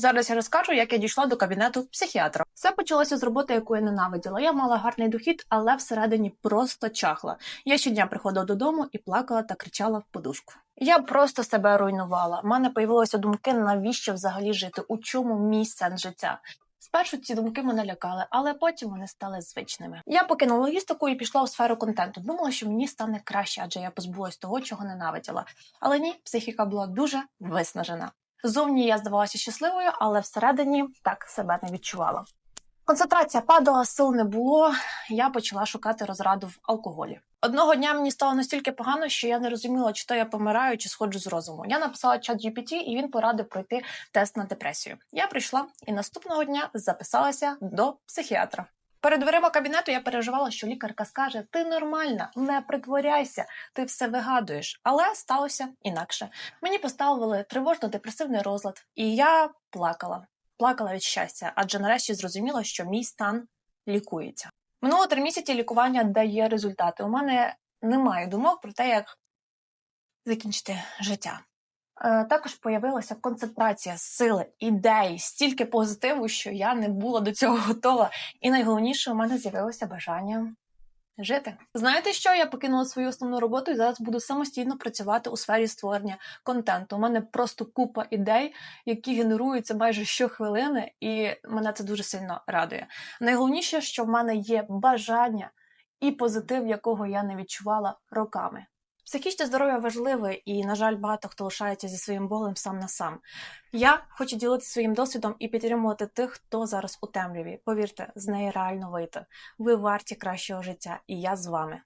Зараз я розкажу, як я дійшла до кабінету психіатра. Все почалося з роботи, яку я ненавиділа. Я мала гарний дохід, але всередині просто чахла. Я щодня приходила додому і плакала та кричала в подушку. Я просто себе руйнувала. У мене появилися думки, навіщо взагалі жити, у чому мій сенс життя. Спершу ці думки мене лякали, але потім вони стали звичними. Я покинула логістику і пішла у сферу контенту. Думала, що мені стане краще, адже я позбулась того, чого ненавиділа. Але ні, психіка була дуже виснажена. Зовні я здавалася щасливою, але всередині так себе не відчувала. Концентрація падала, сил не було. Я почала шукати розраду в алкоголі. Одного дня мені стало настільки погано, що я не розуміла, чи то я помираю, чи сходжу з розуму. Я написала чат GPT, і він порадив пройти тест на депресію. Я прийшла і наступного дня записалася до психіатра. Перед дверима кабінету я переживала, що лікарка скаже: Ти нормальна, не притворяйся, ти все вигадуєш. Але сталося інакше. Мені поставили тривожно-депресивний розлад, і я плакала. Плакала від щастя, адже нарешті зрозуміла, що мій стан лікується. Минуло три місяці лікування дає результати. У мене немає думок про те, як закінчити життя. Е, Також появилася концентрація сили, ідей, стільки позитиву, що я не була до цього готова. І найголовніше, у мене з'явилося бажання жити. Знаєте що? Я покинула свою основну роботу і зараз буду самостійно працювати у сфері створення контенту. У мене просто купа ідей, які генеруються майже щохвилини, і мене це дуже сильно радує. Найголовніше, що в мене є бажання і позитив, якого я не відчувала роками. Психічне здоров'я важливе, і, на жаль, багато хто лишається зі своїм болем сам на сам. Я хочу ділитися своїм досвідом і підтримувати тих, хто зараз у темряві. Повірте, з неї реально вийти. Ви варті кращого життя, і я з вами.